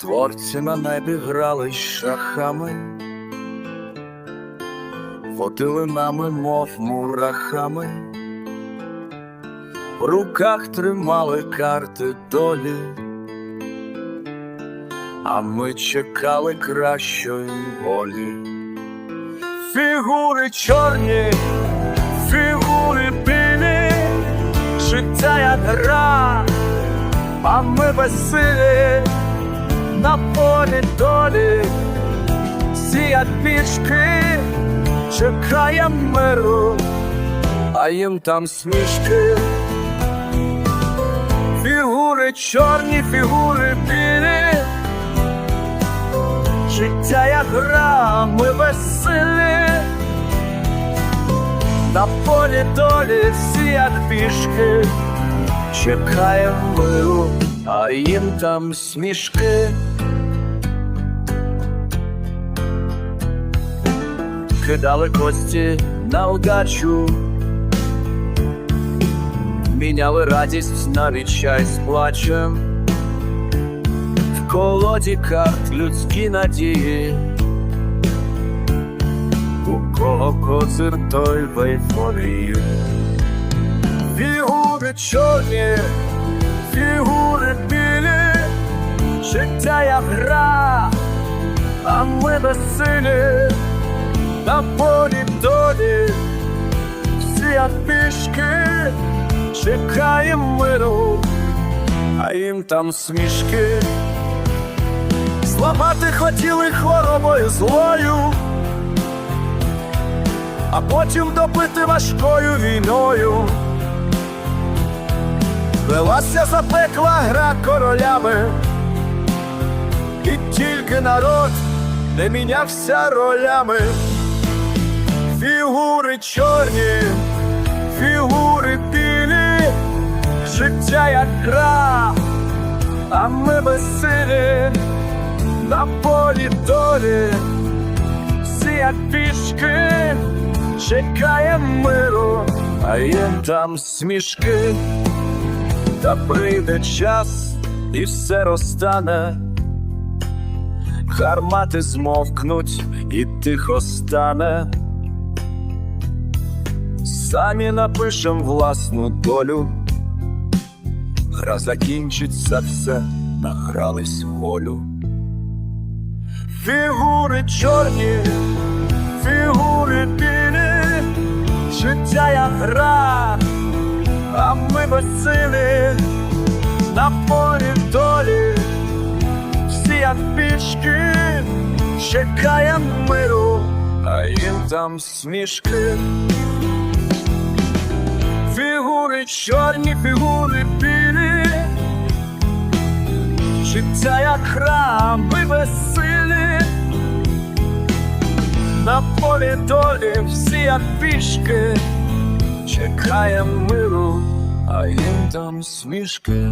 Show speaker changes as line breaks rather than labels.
Творці на небі грали шахами, водили нами, мов мурахами, в руках тримали карти долі, а ми чекали кращої волі. Фігури чорні, фігури білі, життя як гра, а ми безсилі на полі долі, всі як пішки, чекає миру, а їм там смішки. Фігури чорні, фігури білі, життя як гра, ми безсилі, на полі долі як пішки, чекає миру, а їм там смішки. Кидали кості на удачу, міняли радість навіть чай з плачем, в колоді карт людські надії, у кого козир той в ейфорії. Фігури чорні, фігури білі, життя як гра, а ми безсилі на полі долі, всі як пішки, чекаємо миру, а їм там смішки. Зламати хотіли хворобою злою, а потім добити важкою війною. Велася запекла гра королями, і тільки народ не мінявся ролями. Фігури чорні, фігури білі, життя як гра, а ми безсилі на полі долі, всі як пішки, чекаємо миру, а їм там смішки, та прийде час і все розтане. Гармати змовкнуть і тихо стане. Самі напишем власну долю. Гра закінчиться все, награлись волю. Фігури чорні, фігури білі, життя як гра, а ми безсилі на полі долі, всі як пішки, чекаємо миру, а їм там смішки. Фігури чорні, фігури білі, життя як храм, ми безсилі, на полі долі всі як пішки, чекаємо миру, а їм там смішки.